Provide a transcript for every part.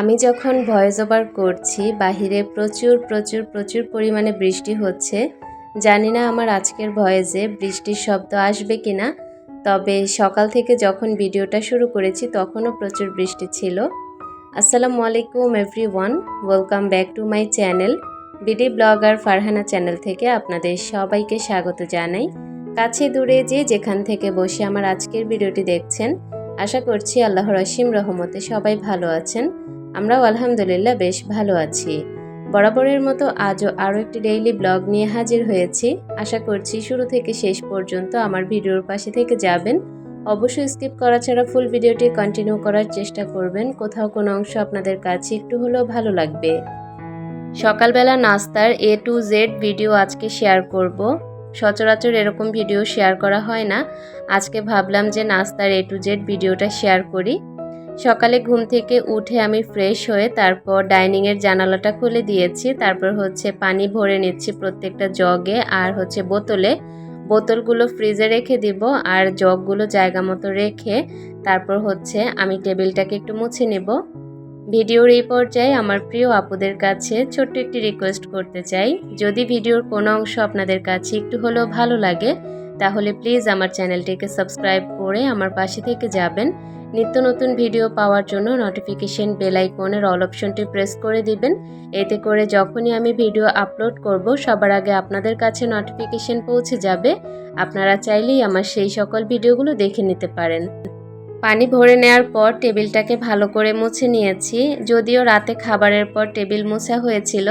আমি যখন voice over করছি, বাহিরে প্রচুর প্রচুর প্রচুর পরিমাণে বৃষ্টি হচ্ছে। জানি না আমার আজকের ভয়েসে বৃষ্টির শব্দ আসবে কি না তবে সকাল থেকে যখন ভিডিওটা শুরু করেছি, তখনও প্রচুর বৃষ্টি ছিল। আসসালামু আলাইকুম everyone welcome back to my channel BD blogger Farhana channel থেকে আপনাদের সবাইকে স্বাগত জানাই। কাছে দূরে যে যেখান থেকে বসে আমার আজকের ভিডিওটি দেখছেন, আশা করছি আল্লাহর অসীম রহমতে সবাই ভালো আছেন। আমরাও আলহামদুলিল্লাহ বেশ ভালো আছি। বরাবরের মতো আজও আরও একটি ডেইলি ব্লগ নিয়ে হাজির হয়েছি। আশা করছি শুরু থেকে শেষ পর্যন্ত আমার ভিডিওর পাশে থেকে যাবেন। অবশ্যই স্কিপ করা ছাড়া ফুল ভিডিওটি কন্টিনিউ করার চেষ্টা করবেন। কোথাও কোনো অংশ আপনাদের কাছে একটু হলেও ভালো লাগবে। সকালবেলা নাস্তার এ টু জেড ভিডিও আজকে শেয়ার করব। সচরাচর এরকম ভিডিও শেয়ার করা হয় না। আজকে ভাবলাম যে নাস্তার এ টু জেড ভিডিওটা শেয়ার করি। সকালে ঘুম থেকে উঠে আমি ফ্রেশ হয়ে তারপর ডাইনিংয়ের জানালাটা খুলে দিয়েছি। তারপর হচ্ছে পানি ভরে নিচ্ছি প্রত্যেকটা জগে আর হচ্ছে বোতলে। বোতলগুলো ফ্রিজে রেখে দিব আর জগগুলো জায়গা মতো রেখে তারপর হচ্ছে আমি টেবিলটাকে একটু মুছে নেব। ভিডিওর এই পর্যায়ে আমার প্রিয় আপুদের কাছে ছোট্ট একটি রিকোয়েস্ট করতে চাই। যদি ভিডিওর কোনো অংশ আপনাদের কাছে একটু হলেও ভালো লাগে, তাহলে প্লিজ আমার চ্যানেলটিকে সাবস্ক্রাইব করে আমার পাশে থেকে যাবেন। নিত্য নতুন ভিডিও পাওয়ার জন্য নোটিফিকেশন বেল আইকনের অল অপশনটি প্রেস করে দিবেন। এতে করে যখনই আমি ভিডিও আপলোড করব, সবার আগে আপনাদের কাছে নোটিফিকেশন পৌঁছে যাবে। আপনারা চাইলেই আমার সেই সকল ভিডিওগুলো দেখে নিতে পারেন। পানি ভরে নেওয়ার পর টেবিলটাকে ভালো করে মুছে নিয়েছি। যদিও রাতে খাবারের পর টেবিল মোছা হয়েছিল,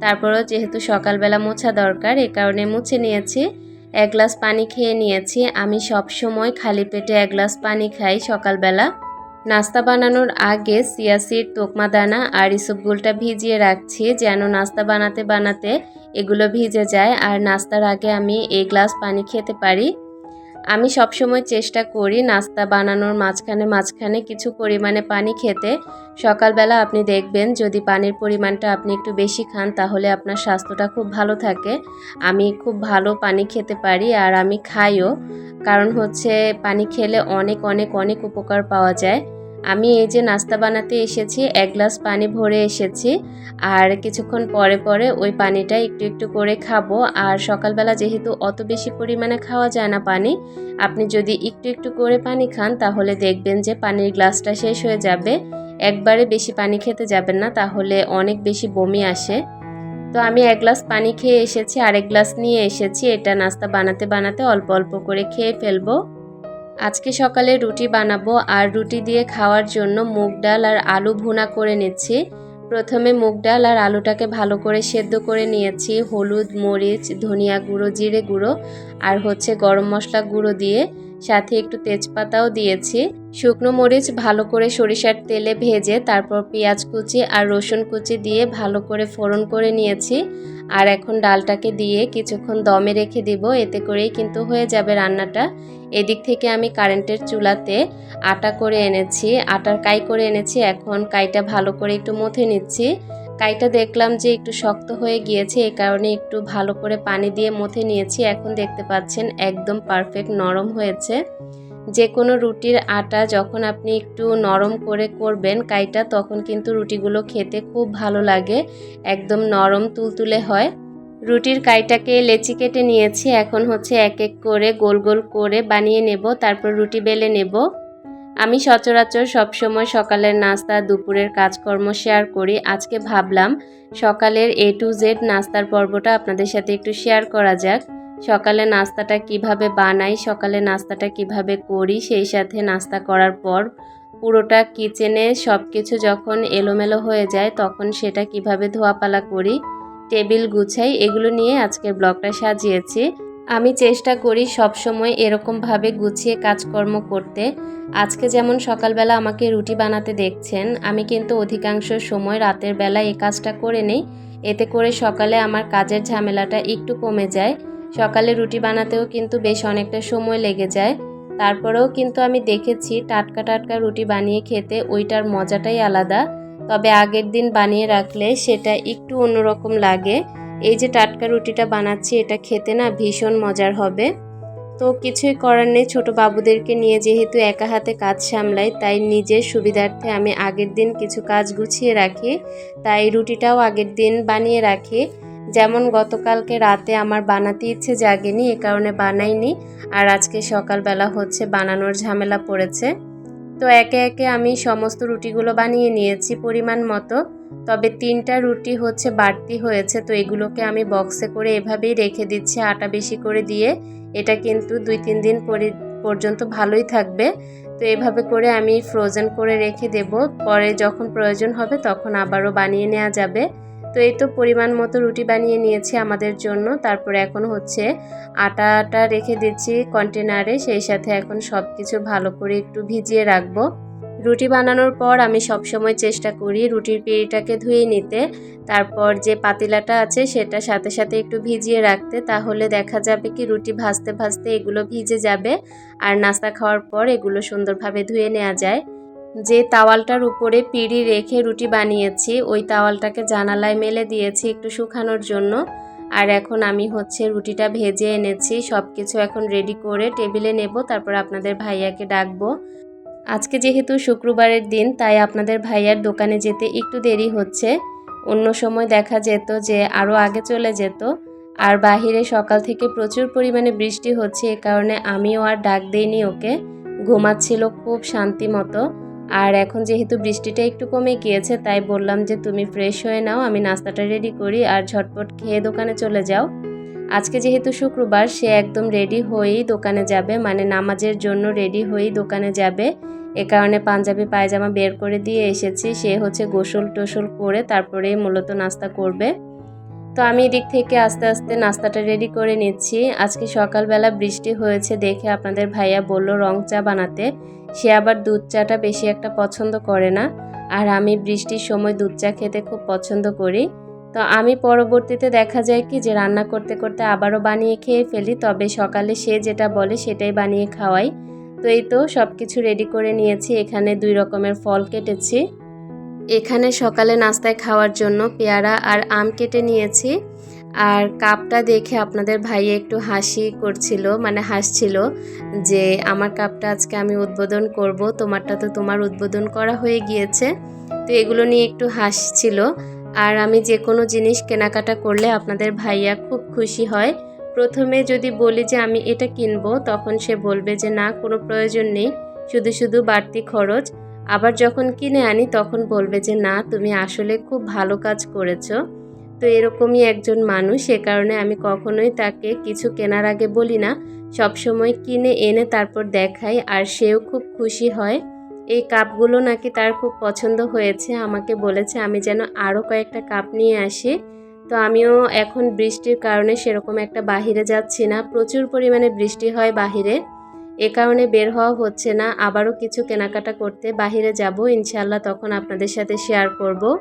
তারপরেও যেহেতু সকালবেলা মোছা দরকার, এ কারণে মুছে নিয়েছি। এক গ্লাস পানি খেয়ে নিয়েছি। আমি সব সময় খালি পেটে এক গ্লাস পানি খাই সকালবেলা। নাস্তা বানানোর আগে সিয়াসির তোকমা দানা আর ইসবগুলটা ভিজিয়ে রাখছি যেন নাস্তা বানাতে বানাতে এগুলো ভিজে যায় আর নাস্তার আগে আমি এই গ্লাস পানি খেতে পারি। আমি সবসময় চেষ্টা করি নাস্তা বানানোর মাঝখানে মাঝখানে কিছু পরিমাণে পানি খেতে। সকালবেলা আপনি দেখবেন যদি পানির পরিমাণটা আপনি একটু বেশি খান, তাহলে আপনার স্বাস্থ্যটা খুব ভালো থাকে। আমি খুব ভালো পানি খেতে পারি আর আমি খাইও। কারণ হচ্ছে পানি খেলে অনেক অনেক অনেক উপকার পাওয়া যায়। আমি এই যে নাস্তা বানাতে এসেছি, এক গ্লাস পানি ভরে এসেছি আর কিছুক্ষণ পরে পরে ওই পানিটা একটু একটু করে খাব। আর সকালবেলা যেহেতু অত বেশি পরিমাণে খাওয়া যায় না পানি, আপনি যদি একটু একটু করে পানি খান, তাহলে দেখবেন যে পানির গ্লাসটা শেষ হয়ে যাবে। একবারে বেশি পানি খেতে যাবেন না, তাহলে অনেক বেশি বমি আসে। তো আমি এক গ্লাস পানি খেয়ে এসেছি, আরেক গ্লাস নিয়ে এসেছি, এটা নাস্তা বানাতে বানাতে অল্প অল্প করে খেয়ে ফেলব। আজকে সকালে রুটি বানাবো, আর রুটি দিয়ে খাওয়ার জন্য মুগ ডাল আর আলু ভুনা করে নিচ্ছি। প্রথমে মুগ ডাল আর আলুটাকে ভালো করে সেদ্ধ করে নিয়েছি, হলুদ, মরিচ, ধনিয়া গুঁড়ো, জিরে গুঁড়ো, আর হচ্ছে গরম মশলা গুঁড়ো দিয়ে। সাথে একটু তেজপাতাও দিয়েছি। শুকনো মরিচ ভালো করে সরিষার তেলে ভেজে তারপর পেঁয়াজ কুচি আর রসুন কুচি দিয়ে ভালো করে ফোড়ন করে নিয়েছি। আর এখন ডালটাকে দিয়ে কিছুক্ষণ দমে রেখে দিব, এতে করেই কিন্তু হয়ে যাবে রান্নাটা। এদিক থেকে আমি কারেন্টের চুলাতে আটা করে এনেছি, আটার কাই করে এনেছি, এখন কাইটা ভালো করে একটু মথে নিচ্ছি। কাইটা দেখলাম যে একটু শক্ত হয়ে গিয়েছে, এ কারণে একটু ভালো করে পানি দিয়ে মথে নিয়েছি। এখন দেখতে পাচ্ছেন একদম পারফেক্ট নরম হয়েছে। যে কোনো রুটির আটা যখন আপনি একটু নরম করে করবেন কাইটা, তখন কিন্তু রুটিগুলো খেতে খুব ভালো লাগে, একদম নরম তুলতুলে হয়। রুটির কাইটাকে লেচি কেটে নিয়েছি, এখন হচ্ছে এক এক করে গোল গোল করে বানিয়ে নেব, তারপর রুটি বেলে নেব। আমি সচরাচর সবসময় সকালের নাস্তা, দুপুরের কাজকর্ম শেয়ার করি। আজকে ভাবলাম সকালের এ টু জেড নাস্তার পর্বটা আপনাদের সাথে একটু শেয়ার করা যাক। সকালে নাস্তাটা কীভাবে বানাই, সকালে নাস্তাটা কীভাবে করি, সেই সাথে নাস্তা করার পর পুরোটা কিচেনে সব কিছু যখন এলোমেলো হয়ে যায় তখন সেটা কীভাবে ধোয়াপালা করি, টেবিল গুছাই, এগুলো নিয়ে আজকের ব্লগটা সাজিয়েছি। আমি চেষ্টা করি সবসময় এরকমভাবে গুছিয়ে কাজকর্ম করতে। আজকে যেমন সকালবেলা আমাকে রুটি বানাতে দেখছেন, আমি কিন্তু অধিকাংশ সময় রাতের বেলা এই কাজটা করে নেই। এতে করে সকালে আমার কাজের ঝামেলাটা একটু কমে যায়। সকালে রুটি বানাতেও কিন্তু বেশ অনেকটা সময় লেগে যায়। তারপরেও কিন্তু আমি দেখেছি টাটকা টাটকা রুটি বানিয়ে খেতে ওইটার মজাটাই আলাদা। তবে আগের দিন বানিয়ে রাখলে সেটা একটু অন্যরকম লাগে। এই যে টাটকা রুটিটা বানাচ্ছি, এটা খেতে না ভীষণ মজার হবে। তো কিছুই করার নেই, ছোটো বাবুদেরকে নিয়ে যেহেতু একা হাতে কাজ সামলাই, তাই নিজের সুবিধার্থে আমি আগের দিন কিছু কাজ গুছিয়ে রাখি। তাই রুটিটাও আগের দিন বানিয়ে রাখি। যেমন গতকালকে রাতে আমার বানাতে ইচ্ছে জাগেনি, এ কারণে বানাইনি। আর আজকে সকালবেলা হচ্ছে বানানোর ঝামেলা পড়েছে। তো একে একে আমি সমস্ত রুটিগুলো বানিয়ে নিয়েছি পরিমাণ মতো। তবে তিনটা রুটি হচ্ছে বাড়তি হয়েছে, তো এগুলোকে আমি বক্সে করে এভাবেই রেখে দিচ্ছি আটা বেশি করে দিয়ে। এটা কিন্তু দুই তিন দিন পরে পর্যন্ত ভালোই থাকবে। তো এভাবে করে আমি ফ্রোজেন করে রেখে দেব। পরে যখন প্রয়োজন হবে তখন আবারও বানিয়ে নেওয়া যাবে। তো এই তো পরিমাণ মতো রুটি বানিয়ে নিয়েছি আমাদের জন্য। তারপরে এখন হচ্ছে আটাটা রেখে দিচ্ছি কন্টেনারে, সেই সাথে এখন সব কিছু ভালো করে একটু ভিজিয়ে রাখব। রুটি বানানোর পর আমি সবসময় চেষ্টা করি রুটির পিঁড়িটাকে ধুয়ে নিতে। তারপর যে পাতিলাটা আছে সেটা সাথে সাথে একটু ভিজিয়ে রাখতে, তাহলে দেখা যাবে কি রুটি ভাজতে ভাজতে এগুলো ভিজে যাবে। আর নাস্তা খাওয়ার পর এগুলো সুন্দরভাবে ধুয়ে নেওয়া যায়। যে তাওয়ালটার উপরে পিঁড়ি রেখে রুটি বানিয়েছি, ওই তাওয়ালটাকে জানালায় মেলে দিয়েছি একটু শুকানোর জন্য। আর এখন আমি হচ্ছে রুটিটা ভেজে এনেছি সব কিছু এখন রেডি করে টেবিলে নেব, তারপর আপনাদের ভাইয়াকে ডাকবো। আজকে যেহেতু শুক্রবারের দিন, তাই আপনাদের ভাইয়ার দোকানে যেতে একটু দেরি হচ্ছে। অন্য সময় দেখা যেত যে আরও আগে চলে যেত। আর বাহিরে সকাল থেকে প্রচুর পরিমাণে বৃষ্টি হচ্ছে, এ কারণে আমিও আর ডাক দিইনি ওকে। ঘুমাচ্ছিল খুব শান্তি মতো। আর এখন যেহেতু বৃষ্টিটা একটু কমে গিয়েছে, তাই বললাম যে তুমি ফ্রেশ হয়ে নাও, আমি নাস্তাটা রেডি করি আর ঝটপট খেয়ে দোকানে চলে যাও। আজকে যেহেতু শুক্রবার, সে একদম রেডি হয়েই দোকানে যাবে মানে নামাজের জন্য রেডি হয়েই দোকানে যাবে। এ কারণে পাঞ্জাবি, পায়জামা বের করে দিয়ে এসেছি। সে হচ্ছে গোসল টোসল করে তারপরে মূলত নাস্তা করবে। তো আমি এদিক থেকে আস্তে আস্তে নাস্তাটা রেডি করে নিচ্ছি। আজকে সকালবেলা বৃষ্টি হয়েছে দেখে আপনাদের ভাইয়া বলল রং চা বানাতে। সে আবার দুধ চাটা বেশি একটা পছন্দ করে না। আর আমি বৃষ্টির সময় দুধ চা খেতে খুব পছন্দ করি। তো আমি পরবর্তীতে দেখা যায় কি যে রান্না করতে করতে আবারও বানিয়ে খেয়ে ফেলি, তবে সকালে সে যেটা বলে সেটাই বানিয়ে খাওয়াই। তো এই তো সব কিছু রেডি করে নিয়েছি, এখানে দুই রকমের ফল কেটেছি। এখানে সকালে নাস্তায় খাওয়ার জন্য পেয়ারা আর আম কেটে নিয়েছি। আর কাপটা দেখে আপনাদের ভাই একটু হাসি করছিল মানে হাসছিল যে, আমার কাপটা আজকে আমি উদ্বোধন করব, তোমারটা তো তোমার উদ্বোধন করা হয়ে গিয়েছে। তো এগুলো নিয়ে একটু হাসছিল। আর আমি যে কোনো জিনিস কেনাকাটা করলে আপনাদের ভাইয়া খুব খুশি হয়। প্রথমে যদি বলি যে, আমি এটা কিনবো, তখন সে বলবে যে, না, কোনো প্রয়োজন নেই। শুধু শুধু বাড়তি খরচ। আবার যখন কিনে আনি তখন বলবে যে, না, তুমি আসলে খুব ভালো কাজ করেছ। তো এরকমই একজন মানুষ সে কারণে আমি কখনোই তাকে কিছু কেনার আগে বলি না। সবসময় কিনে, এনে, তারপর দেখাই, আর সেও খুব খুশি হয়। এই কাপগুলো নাকি তার খুব পছন্দ হয়েছে। আমাকে বলেছে, আমি যেন আরও কয়েকটা কাপ নিয়ে আসি। তো আমিও এখন বৃষ্টির কারণে সেরকম একটা বাহিরে যাচ্ছি না। প্রচুর পরিমাণে বৃষ্টি হয় বাহিরে। এ কারণে বের হওয়া হচ্ছে না। আবারও কিছু কেনাকাটা করতে বাহিরে যাব। ইনশাল্লাহ তখন আপনাদের সাথে শেয়ার করব।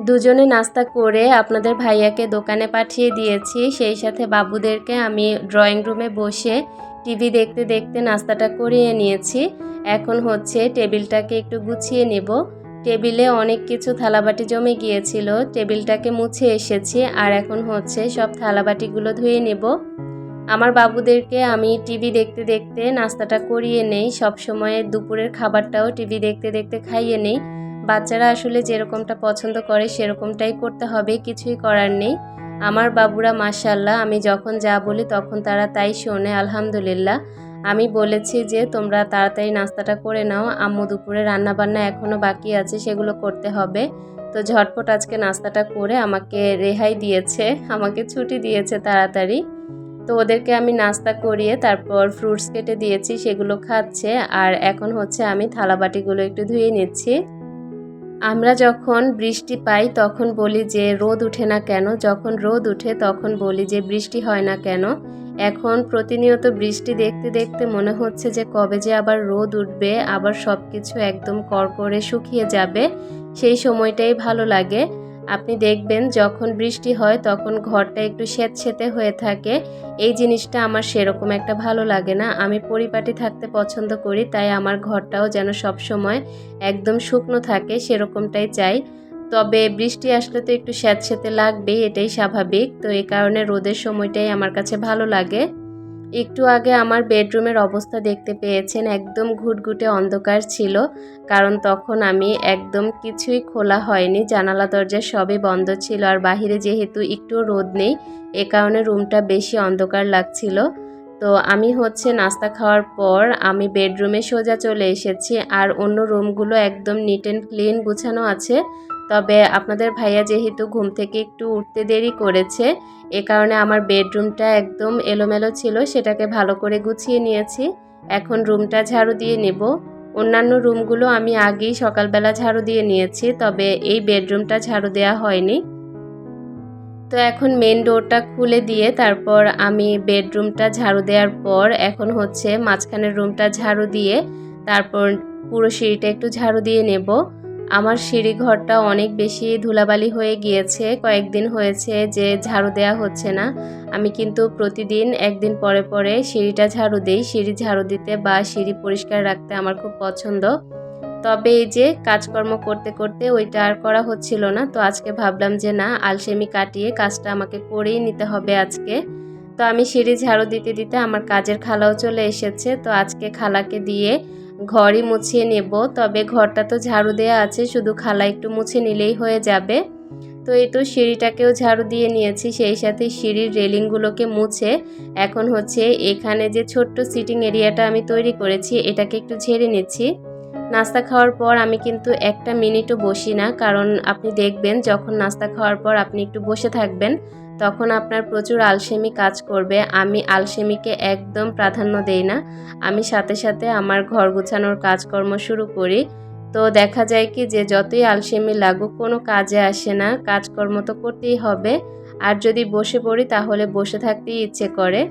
দুজনে নাস্তা করে আপনাদের ভাইয়াকে দোকানে পাঠিয়ে দিয়েছি। সেই সাথে বাবুদেরকে আমি ড্রয়িং রুমে বসে টিভি দেখতে দেখতে নাস্তাটা করিয়ে নিয়েছি। এখন হচ্ছে টেবিলটাকে একটু গুছিয়ে নেব। টেবিলে অনেক কিছু থালাবাটি জমে গিয়েছিল। টেবিলটাকে মুছে এসেছি। আর এখন হচ্ছে সব থালাবাটিগুলো ধুয়ে নেব। আমার বাবুদেরকে আমি টিভি দেখতে দেখতে নাস্তাটা করিয়ে নেই, সব সময় দুপুরের খাবারটাও টিভি দেখতে দেখতে খাইয়ে নেই। বাচ্চারা আসলে যেরকমটা পছন্দ করে সেরকমটাই করতে হবে, কিছুই করার নেই। আমার বাবুরা মাসাল্লাহ আমি যখন যা বলি তখন তারা তাই শোনে, আলহামদুলিল্লাহ। আমি বলেছি যে তোমরা তাড়াতাড়ি নাস্তাটা করে নাও, আম্মু দুপুরে রান্নাবান্না এখনও বাকি আছে, সেগুলো করতে হবে। তো ঝটপট আজকে নাস্তাটা করে আমাকে রেহাই দিয়েছে, আমাকে ছুটি দিয়েছে তাড়াতাড়ি। তো ওদেরকে আমি নাস্তা করিয়ে তারপর ফ্রুটস কেটে দিয়েছি, সেগুলো খাচ্ছে। আর এখন হচ্ছে আমি থালাবাটিগুলো একটু ধুয়ে নিচ্ছি। আমরা যখন বৃষ্টি পাই তখন বলি যে রোদ উঠে না কেন? যখন রোদ উঠে তখন বলি যে বৃষ্টি হয় না কেন? এখন প্রতিনিয়ত বৃষ্টি দেখতে দেখতে মনে হচ্ছে যে কবে যে আবার রোদ উঠবে, আবার সব কিছু একদম করকরে শুকিয়ে যাবে, সেই সময়টাই ভালো লাগে। আপনি দেখবেন যখন বৃষ্টি হয় তখন ঘরটা একটু স্যাঁতস্যাঁতে হয়ে থাকে। এই জিনিসটা আমার সেরকম একটা ভালো লাগে না। আমি পরিপাটি থাকতে পছন্দ করি, তাই আমার ঘরটাও যেন সব সময় একদম শুকনো থাকে, সেরকমটাই চাই। তবে বৃষ্টি আসলে তো একটু স্যাঁতস্যাঁতে লাগবেই, এটাই স্বাভাবিক। তো এই কারণে রোদের সময়টাই আমার কাছে ভালো লাগে। একটু আগে আমার বেডরুমের অবস্থা দেখতে পেয়েছেন, একদম ঘুটঘুটে অন্ধকার ছিল, কারণ তখন আমি একদম কিছুই খোলা হয়নি, জানালা, দরজা সবই বন্ধ ছিল, আর বাহিরে যেহেতু একটু রোদ নেই, এ কারণে রুমটা বেশি অন্ধকার লাগছিল। তো আমি হচ্ছে নাস্তা খাওয়ার পর আমি বেডরুমে সোজা চলে এসেছি, আর অন্য রুমগুলো একদম নিট অ্যান্ড ক্লিন গুছানো আছে। তবে আপনাদের ভাইয়া যেহেতু ঘুম থেকে একটু উঠতে দেরি করেছে, এ কারণে আমার বেডরুমটা একদম এলোমেলো ছিল, সেটাকে ভালো করে গুছিয়ে নিয়েছি। এখন রুমটা ঝাড়ু দিয়ে নেব। অন্যান্য রুমগুলো আমি আগেই সকালবেলা ঝাড়ু দিয়ে নিয়েছি, তবে এই বেডরুমটা ঝাড়ু দেওয়া হয়নি। তো এখন মেন ডোরটা খুলে দিয়ে তারপর আমি বেডরুমটা ঝাড়ু দেওয়ার পর এখন হচ্ছে মাঝখানের রুমটা ঝাড়ু দিয়ে তারপর পুরো সিঁড়িটা একটু ঝাড়ু দিয়ে নেব। আমার সিঁড়ি ঘরটা অনেক বেশি ধুলাবালি হয়ে গিয়েছে, কয়েকদিন হয়েছে যে ঝাড়ু দেওয়া হচ্ছে না। আমি কিন্তু প্রতিদিন একদিন পরে পরে সিঁড়িটা ঝাড়ু দিই, সিঁড়ি ঝাড়ু দিতে বা সিঁড়ি পরিষ্কার রাখতে আমার খুব পছন্দ। তবে এই যে কাজকর্ম করতে করতে ওইটা আর করা হচ্ছিল না, তো আজকে ভাবলাম যে না, আলসেমি কাটিয়ে কাজটা আমাকে করেই নিতে হবে আজকে। তো আমি সিঁড়ি ঝাড়ু দিতে দিতে আমার কাজের খালাও চলে এসেছে, তো আজকে খালাকে দিয়ে ঘরই মুছিয়ে নেব, তবে ঘরটা তো ঝাড়ু দেওয়া আছে, শুধু খালা একটু মুছে নিলেই হয়ে যাবে। তো এই তো সিঁড়িটাকেও ঝাড়ু দিয়ে নিয়েছি, সেই সাথে সিঁড়ির রেলিংগুলোকে মুছে। এখন হচ্ছে এখানে যে ছোট্ট সিটিং এরিয়াটা আমি তৈরি করেছি, এটাকে একটু ঝেড়ে নিচ্ছি। নাস্তা খাওয়ার পর আমি কিন্তু একটা মিনিটও বসি না, কারণ আপনি দেখবেন যখন নাস্তা খাওয়ার পর আপনি একটু বসে থাকবেন তখন আপনার প্রচুর আলসেমি কাজ করবে। আমি আলসেমিকে একদম প্রাধান্য দেই না। আমি সাথে সাথে আমার ঘর গুছানোর কাজকর্ম শুরু করি। তো দেখা যায় কি যে, যতই আলসেমি লাগুক, কোনো কাজে আসে না। কাজকর্ম তো করতেই হবে। আর যদি বসে পড়ি, তাহলে বসে থাকতেই ইচ্ছে করে।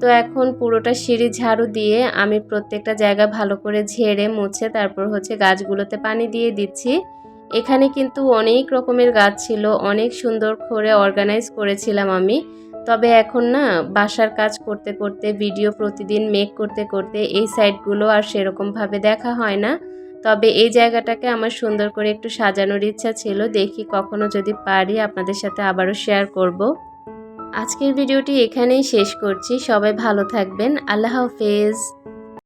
তো এখন পুরোটা সিঁড়ি ঝাড়ু দিয়ে আমি প্রত্যেকটা জায়গা ভালো করে ঝেড়ে, মুছে, তারপর হচ্ছে গাছগুলোতে পানি দিয়ে দিচ্ছি। এখানে কিন্তু অনেক রকমের গাছ ছিল, অনেক সুন্দর করে অর্গানাইজ করেছিলাম আমি। তবে এখন না, বাসার কাজ করতে করতে ভিডিও প্রতিদিন মেক করতে করতে এই সাইডগুলো আর সেরকমভাবে দেখা হয় না। তবে এই জায়গাটাকে আমার সুন্দর করে একটু সাজানোর ইচ্ছা ছিল, দেখি কখনো যদি পারি আপনাদের সাথে আবারও শেয়ার করব। আজকের ভিডিওটি এখানেই শেষ করছি, সবাই ভালো থাকবেন, আল্লাহ হাফেজ।